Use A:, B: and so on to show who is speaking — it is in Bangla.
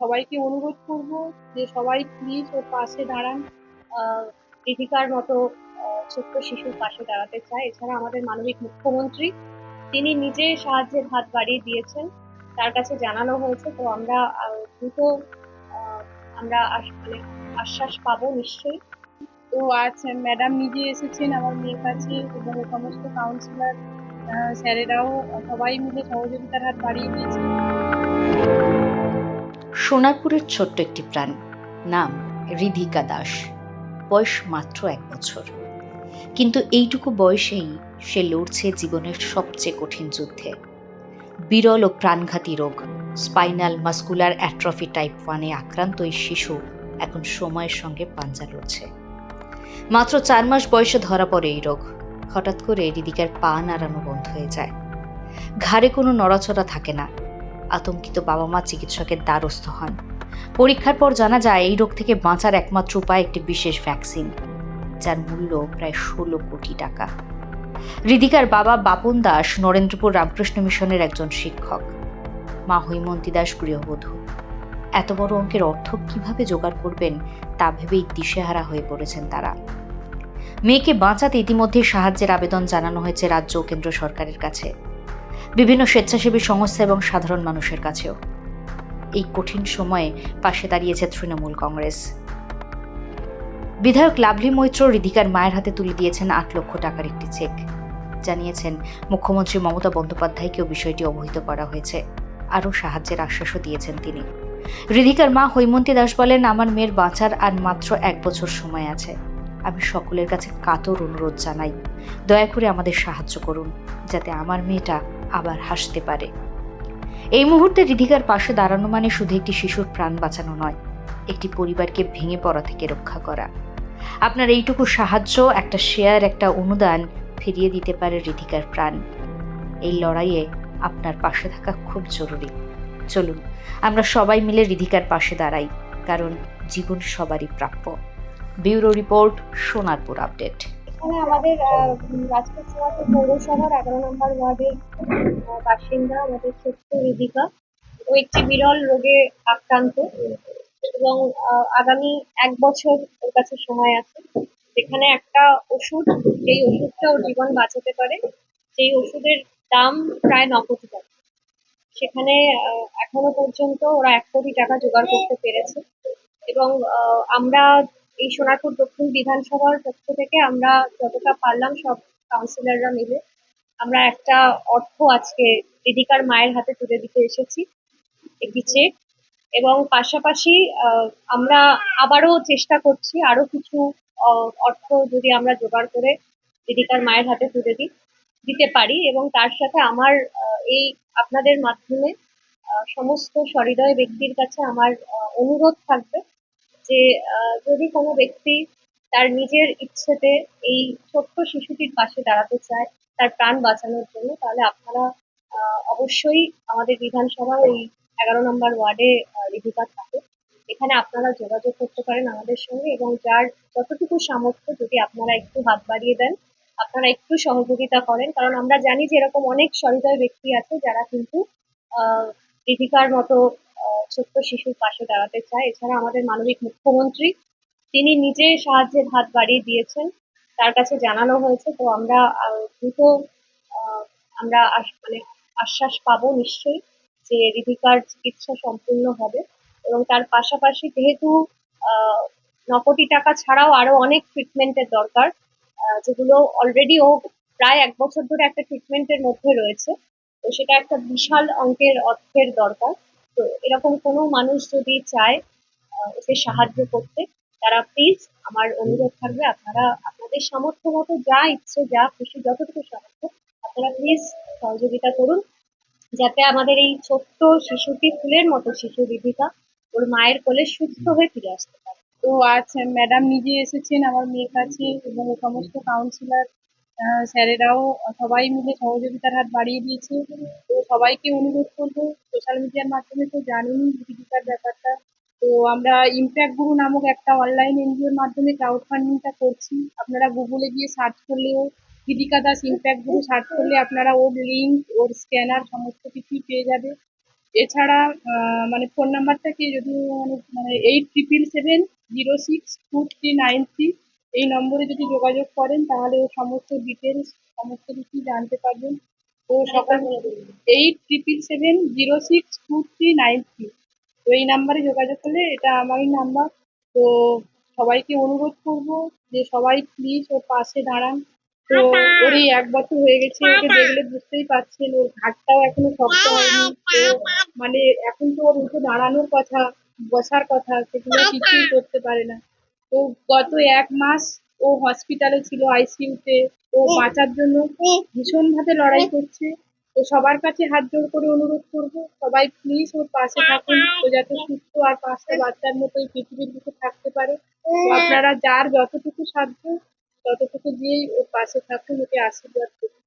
A: সবাইকে অনুরোধ করব যে সবাই প্লিজ ওর পাশে দাঁড়ান। দীপিকার মতো ছোট্ট শিশুর পাশে দাঁড়াতে চায়। এছাড়া আমাদের মানবিক মুখ্যমন্ত্রী, তিনি নিজে সাহায্যের হাত বাড়িয়ে দিয়েছেন। তার কাছে জানানো হয়েছে। তো আমরা দ্রুত আমরা মানে আশ্বাস পাবো নিশ্চয়ই। তো আজ ম্যাডাম নিজে এসেছেন আমার মেয়ের কাছে এবং সমস্ত কাউন্সিলর স্যারেরাও সবাই মিলে সহযোগিতার হাত বাড়িয়ে দিয়েছে
B: সোনারপুরের ছোট্ট একটি প্রাণ, নাম রিধিকা দাস। বয়স মাত্র এক বছর। কিন্তু এইটুকু বয়সেই সে লড়ছে জীবনের সবচেয়ে কঠিন যুদ্ধে। বিরল ও প্রাণঘাতী রোগ, স্পাইনাল মাস্কুলার অ্যাট্রফি টাইপ ওয়ানে আক্রান্ত এই শিশু এখন সময়ের সঙ্গে পাঞ্জা লড়ছে। মাত্র চার মাস বয়সে ধরা পড়ে এই রোগ। হঠাৎ করে রিদিকার পা নাড়ানো বন্ধ হয়ে যায়। ঘাড়ে কোনো নড়াচড়া থাকে না। আতঙ্কিত বাবা মা চিকিৎসকের দ্বারস্থ হন। পরীক্ষার পর জানা যায়, এই রোগ থেকে বাঁচার একমাত্র উপায় একটি বিশেষ ভ্যাকসিন, যার মূল্য প্রায় ষোলো কোটি টাকা। হৃদিকার বাবা বাপন দাস নরেন্দ্রপুর রামকৃষ্ণ মিশনের একজন শিক্ষক। মা হৈমন্তী দাস গৃহবধূ। এত বড় অঙ্কের অর্থ কীভাবে জোগাড় করবেন তা ভেবেই দিশেহারা হয়ে পড়েছেন তারা। মেয়েকে বাঁচাতে ইতিমধ্যে সাহায্যের আবেদন জানানো হয়েছে রাজ্য ও কেন্দ্র সরকারের কাছে। বিভিন্ন স্বেচ্ছাসেবী সংস্থা এবং সাধারণ মানুষের কাছেও। এই কঠিন সময়ে পাশে দাঁড়িয়েছে তৃণমূল কংগ্রেস। বিধায়ক লাভলি মৈত্র রিধিকার মায়ের হাতে তুলে দিয়েছেন আট লক্ষ টাকার একটি চেক। জানিয়েছেন, মুখ্যমন্ত্রী মমতা বন্দ্যোপাধ্যায়কেও বিষয়টি অবহিত করা হয়েছে। আরও সাহায্যের আশ্বাসও দিয়েছেন তিনি। রিধিকার মা হৈমন্তী দাস বলেন, আমার মেয়ের বাঁচার আর মাত্র এক বছর সময় আছে। আমি সকলের কাছে কাতর অনুরোধ জানাই। দয়া করে আমাদের সাহায্য করুন, যাতে আমার মেয়েটা আবার হাসতে পারে। এই মুহূর্তে রিধিকার পাশে দাঁড়ানো মানে শুধু একটি শিশুর প্রাণ বাঁচানো নয়, একটি পরিবারকে ভেঙে পড়া থেকে রক্ষা করা। আপনার এইটুকু সাহায্য, একটা শেয়ার, একটা অনুদান ফিরিয়ে দিতে পারে রিধিকার প্রাণ। এই লড়াইয়ে আপনার পাশে থাকা খুব জরুরি। চলুন, আমরা সবাই মিলে রিধিকার পাশে দাঁড়াই, কারণ জীবন সবারই প্রাপ্য। Bureau report, Sonarpur update.
A: এখানে আমাদের রাজপুর পৌরসভার এগারো নম্বর ওয়ার্ডের বাসিন্দা আমাদের ছোট্ট রিদিকা ও একটি বিরল রোগে আক্রান্ত এবং আগামী এক বছর ওর কাছে সময় আছে। যেখানে একটা ওষুধ, যেই ওষুধটা ওর জীবন বাঁচাতে পারে, সেই ওষুধের দাম প্রায় ন কোটি টাকা সেখানে এখনও পর্যন্ত ওরা এক কোটি টাকা জোগাড় করতে পেরেছে। এবং আমরা এই সোনারপুর দক্ষিণ বিধানসভার পক্ষ থেকে আমরা যতটা পারলাম সব কাউন্সিলররা মিলে আমরা একটা অর্থ আজকে দিদিকার মায়ের হাতে তুলে দিতে এসেছি, একটি চেক এবং পাশাপাশি আমরা আবারও চেষ্টা করছি আরও কিছু অর্থ যদি আমরা জোগাড় করে দিদিকার মায়ের হাতে তুলে দিই, দিতে পারি এবং তার সাথে আমার এই আপনাদের মাধ্যমে সমস্ত সহৃদয় ব্যক্তির কাছে আমার অনুরোধ থাকবে যে যদি কোনো ব্যক্তি তার নিজের ইচ্ছেতে এই ছোট্ট শিশুটির পাশে দাঁড়াতে চায় তার প্রাণ বাঁচানোর জন্য, তাহলে আপনারা অবশ্যই আমাদের বিধানসভার এই এগারো নম্বর ওয়ার্ডে রিভিকা থাকে। এখানে আপনারা যোগাযোগ করতে পারেন আমাদের সঙ্গে এবং যার যতটুকু সামর্থ্য যদি আপনারা একটু হাত বাড়িয়ে দেন, আপনারা একটু সহযোগিতা করেন। কারণ আমরা জানি যে এরকম অনেক সহৃদয় ব্যক্তি আছে যারা কিন্তু আহ রিধিকার মতো ছোট্ট শিশুর পাশে দাঁড়াতে চায়। এছাড়া আমাদের মানবিক মুখ্যমন্ত্রী, তিনি নিজে সাহায্যের হাত বাড়িয়ে দিয়েছেন। তার কাছে জানানো হয়েছে, তো আমরা দ্রুত আমরা মানে আশ্বাস পাবো নিশ্চয়ই যে রিধিকার চিকিৎসা সম্পূর্ণ হবে। এবং তার পাশাপাশি যেহেতু ন কোটি টাকা ছাড়াও আরও অনেক ট্রিটমেন্টের দরকার যেগুলো অলরেডি ও প্রায় এক বছর ধরে একটা ট্রিটমেন্টের মধ্যে রয়েছে, তো সেটা একটা বিশাল অঙ্কের অর্থের দরকার। তো এরকম কোনো মানুষ যদি চায় ওকে সাহায্য করতে, তারা প্লিজ আমার অনুরোধ থাকবে, আপনারা আপনাদের সামর্থ্য মতো যা ইচ্ছে, যা খুশি, যতটুকু সামর্থ্য, আপনারা প্লিজ সহযোগিতা করুন, যাতে আমাদের এই ছোট্ট শিশুটি ফুলের মতো শিশু দীপিকা ওর মায়ের কোলে সুস্থ হয়ে ফিরে আসতে পারে। তো আজ ম্যাডাম নিজে এসেছেন আমার মেয়ের কাছে এবং সমস্ত কাউন্সিলর স্যারেরাও সবাই মিলে সহযোগিতার হাত বাড়িয়ে দিয়েছে। তো সবাইকে অনুরোধ করব সোশ্যাল মিডিয়ার মাধ্যমে তো জানেনই দীপিকার ব্যাপারটা। তো আমরা ইম্প্যাক্ট গুরু নামক একটা অনলাইন এনজিওর মাধ্যমে ক্রাউড ফান্ডিংটা করছি। আপনারা গুগলে গিয়ে সার্চ করলেও Dipika Das Impact Guru search করলে আপনারা ওর লিঙ্ক ওর স্ক্যানার সমস্ত কিছুই পেয়ে যাবে।
C: এছাড়া মানে ফোন নাম্বারটা কি? যদি মানে eight triple seven zero six two three nine three এই নম্বরে যদি যোগাযোগ করেন তাহলে ও সমস্ত ডিটেলস সমস্ত কিছু জানতে পারবেন। ও সকাল eight triple seven zero six two three nine three তো এই নাম্বারে যোগাযোগ করলে এটা আমারই নাম্বার তো সবাইকে অনুরোধ করব যে সবাই প্লিজ ওর পাশে দাঁড়ান। তো ওর এই এক বছর হয়ে গেছে ওকে দেখলে বুঝতেই পারছেন ওর ঘাটটাও এখনও শক্ত হয়নি। তো মানে এখন তো ওর উঠে দাঁড়ানোর কথা বসার কথা সেগুলো কিছুই করতে পারে না। তো গত এক মাস ও হসপিটালে ছিল আইসিইউতে ও বাঁচার জন্য ভীষণ ভাবে লড়াই করছে। তো সবার কাছে হাত জোড় করে অনুরোধ করব সবাই প্লিজ ওর পাশে থাকুন। ও যাতে সুস্থ আর পাঁচটা বাচ্চার মতো এই পৃথিবীর বুকে থাকতে পারে। আপনারা যার যতটুকু সাধ্য ততটুকু দিয়েই ওর পাশে থাকুন ওকে আশীর্বাদ করুন।